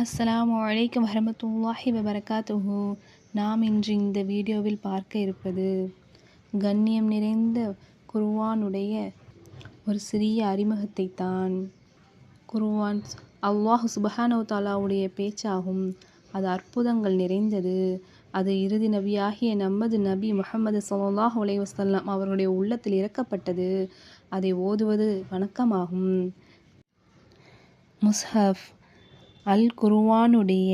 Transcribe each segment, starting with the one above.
அஸ்லாம் வலைக்கம் வரமத்துல்லாஹி வபரகாத்துஹு. நாம் இன்று இந்த வீடியோவில் பார்க்க இருப்பது கண்ணியம் நிறைந்த குர்வானுடைய ஒரு சிறிய அறிமுகத்தை தான் குர்ஆன் அல்லாஹ் சுபஹானஹு தாலாவுடைய பேச்சாகும். அது அற்புதங்கள் நிறைந்தது. அது இறுதி நபியாகிய நமது நபி முஹம்மது ஸல்லல்லாஹு அலைஹி வஸல்லம் அவர்களுடைய உள்ளத்தில் இறக்கப்பட்டது. அதை ஓதுவது வணக்கமாகும். முஸ்ஹஃப் அல் குர்ஆனுடைய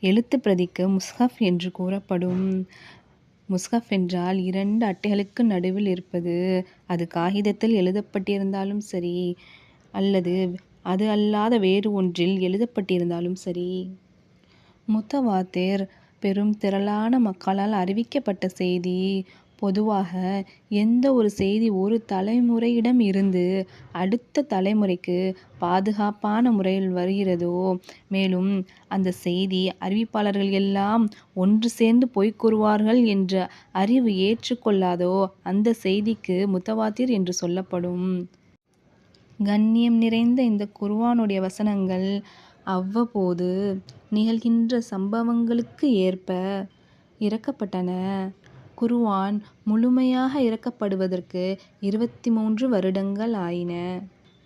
எழுத்துப் பிரதிக்கு முஸ்ஹப் என்று கூறப்படும். முஸ்ஹப் என்றால் இரண்டு அட்டைகளுக்கு நடுவில் இருப்பது. அது காகிதத்தில் எழுதப்பட்டிருந்தாலும் சரி அல்லது அது அல்லாத வேறு ஒன்றில் எழுதப்பட்டிருந்தாலும் சரி. முத்தவாத்திர் பெரும் திரளான மக்களால் அறிவிக்கப்பட்ட செய்தி பொதுவாக எந்த ஒரு செய்தி ஒரு தலைமுறையிடம் இருந்து அடுத்த தலைமுறைக்கு பாதுகாப்பான முறையில் வருகிறதோ மேலும் அந்த செய்தி அறிவிப்பாளர்கள் எல்லாம் ஒன்று சேர்ந்து பொய் கூறுவார்கள் என்ற அறிவு ஏற்றுக்கொள்ளாதோ அந்த செய்திக்கு முத்தவாத்திர் என்று சொல்லப்படும். கண்ணியம் நிறைந்த இந்த குர்வானுடைய வசனங்கள் அவ்வப்போது நிகழ்கின்ற சம்பவங்களுக்கு ஏற்ப இறக்கப்பட்டன. குர்ஆன் முழுமையாக இறக்கப்படுவதற்கு இருபத்தி மூன்று வருடங்கள் ஆயின.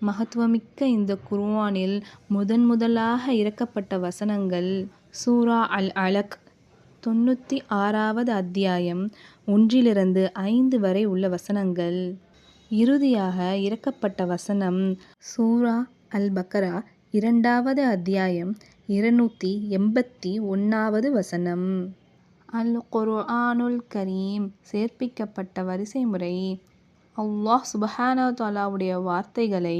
மகத்துவமிக்க இந்த குர்ஆனில் முதன் முதலாக இறக்கப்பட்ட வசனங்கள் சூரா அல் அலக் தொண்ணூற்றி ஆறாவது அத்தியாயம் ஒன்றிலிருந்து ஐந்து வரை உள்ள வசனங்கள். இறுதியாக இறக்கப்பட்ட வசனம் சூரா அல் பக்கரா இரண்டாவது அத்தியாயம் இருநூற்றி எண்பத்தி ஒன்றாவது வசனம். அல் குர்ஆனுல் கரீம் சேர்ப்பிக்கப்பட்ட வரிசை முறை அல்லாஹ் சுபஹானஹு தஆலாவுடைய வார்த்தைகளை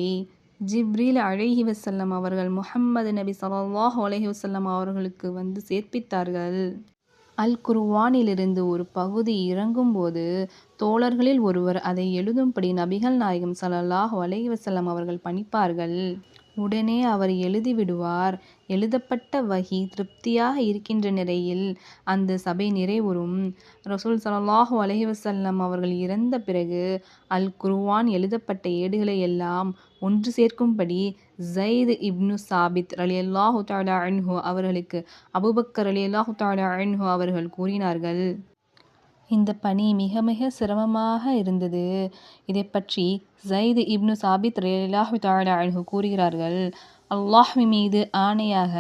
ஜிப்ரீல் அழகி வசல்லம் அவர்கள் முஹம்மது நபி ஸல்லல்லாஹு அலஹி வசல்லம் அவர்களுக்கு வந்து சேர்ப்பித்தார்கள். அல் குர்வானிலிருந்து ஒரு பகுதி இறங்கும்போது தோழர்களில் ஒருவர் அதை எழுதும்படி நபிகள் நாயகம் சலல்லாஹ் அலஹி வசல்லம் அவர்கள் பணிப்பார்கள். உடனே அவர் எழுதிவிடுவார். எழுதப்பட்ட வஹி திருப்தியாக இருக்கின்ற நிலையில் அந்த சபை நிறைவுறும். ரசூல் ஸல்லல்லாஹு அலைஹி வஸல்லம் அவர்கள் இறந்த பிறகு அல் குர்ஆன் எழுதப்பட்ட ஏடுகளை எல்லாம் ஒன்று சேர்க்கும்படி ஸைத் இப்னு சாபித் ரலியல்லாஹு தஆலா அன்ஹு அவர்களுக்கு அபூபக்கர் ரலியல்லாஹு தஆலா அன்ஹு அவர்கள் கூறினார்கள். இந்த பணி மிக மிக சிரமமாக இருந்தது. இதை பற்றி ஜயிது இப்னு சாபித் ரலியல்லாஹு தஆலா அன்ஹு கூறுகிறார்கள் அல்லாஹ்வி மீது ஆணையாக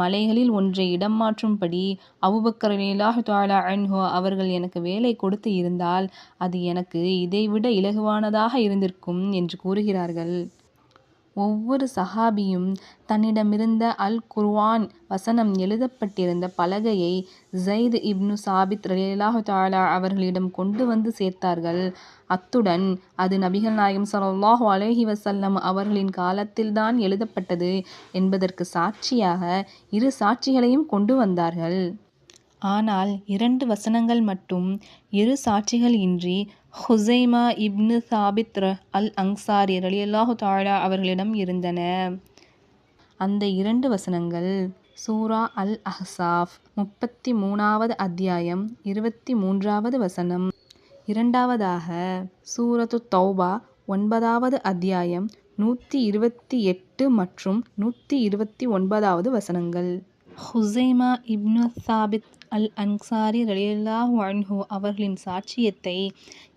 மலைகளில் ஒன்றை இடம் மாற்றும்படி அபூபக்கர் ரலியல்லாஹு தஆலா அன்ஹு அவர்கள் எனக்கு வேலை கொடுத்து இருந்தால் அது எனக்கு இதைவிட இலகுவானதாக இருந்திருக்கும் என்று கூறுகிறார்கள். ஒவ்வொரு சஹாபியும் தன்னிடமிருந்த அல் குர்ஆன் வசனம் எழுதப்பட்டிருந்த பலகையை ஜெயித் இப்னு சாபித் ரலியல்லாஹு தாலா அவர்களிடம் கொண்டு வந்து சேர்த்தார்கள். அத்துடன் அது நபிகள் நாயகம் ஸல்லல்லாஹு அலஹி வசல்லம் அவர்களின் காலத்தில்தான் எழுதப்பட்டது என்பதற்கு சாட்சியாக இரு சாட்சிகளையும் கொண்டு வந்தார்கள். ஆனால் இரண்டு வசனங்கள் மட்டும் இரு சாட்சிகள் இன்றி ஹுசைமா இப்னு சாபித் அல் அங்சாரி ரலியல்லாஹு தஆலா அவர்களிடம் இருந்தன. அந்த இரண்டு வசனங்கள் சூரா அல் அஹ்சாஃப் முப்பத்தி மூணாவது அத்தியாயம் இருபத்தி மூன்றாவது வசனம். இரண்டாவதாக சூரத்து தௌபா ஒன்பதாவது அத்தியாயம் நூற்றி இருபத்தி எட்டு மற்றும் நூற்றி இருபத்தி ஒன்பதாவது வசனங்கள். ஹுசைமா இப்னு சாபித் அல் அன்சாரி ரலியல்லாஹு அன்ஹு அவர்களின் சாட்சியத்தை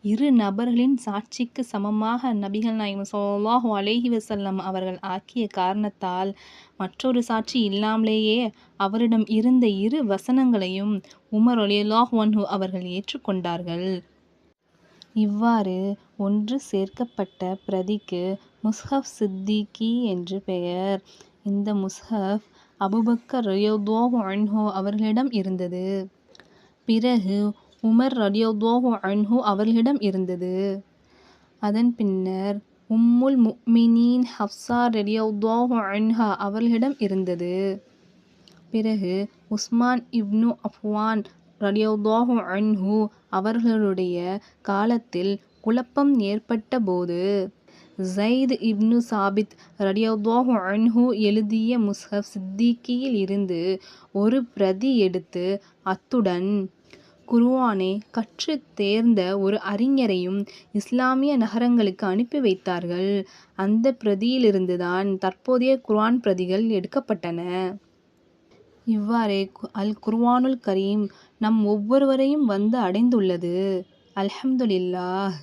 இரு நபர்களின் சாட்சிக்கு சமமாக நபிகள் நாயகம் சோல்லாஹு அலேஹி வசல்லம் அவர்கள் ஆக்கிய காரணத்தால் மற்றொரு சாட்சி இல்லாமலேயே அவரிடம் இருந்த இரு வசனங்களையும் உமர் ரலியல்லாஹு அன்ஹு அவர்கள் ஏற்றுக்கொண்டார்கள். இவ்வாறு ஒன்று சேர்க்கப்பட்ட பிரதிக்கு முஸ்ஹஃப் சித்திகி என்று பெயர். இந்த முஸ்ஹஃப் அபூபக்கர் ரலியல்லாஹு அன்ஹு அவர்களிடம் இருந்தது. பிறகு உமர் ரலியல்லாஹு அன்ஹு அவர்களிடம் இருந்தது. அதன் பின்னர் உம்முல் முஃமினீன் ஹப்சா ரலியல்லாஹு அன்ஹா அவர்களிடம் இருந்தது. பிறகு உஸ்மான் இப்னு அஃப்வான் ரலியல்லாஹு அன்ஹு அவர்களுடைய காலத்தில் குழப்பம் ஏற்பட்ட போது ஜெயித் இப்னு சாபித் ரலியல்லாஹு அன்ஹு எழுதிய முஸ்ஹஃப் சித்திக்கியில் இருந்து ஒரு பிரதி எடுத்து அத்துடன் குருவானை கற்று தேர்ந்த ஒரு அறிஞரையும் இஸ்லாமிய நகரங்களுக்கு அனுப்பி வைத்தார்கள். அந்த பிரதியிலிருந்துதான் தற்போதைய குர்ஆன் பிரதிகள் எடுக்கப்பட்டன. இவ்வாறே அல் குர்வானுல் கரீம் நம் ஒவ்வொருவரையும் வந்து அடைந்துள்ளது. அல்ஹம்துலில்லாஹ்.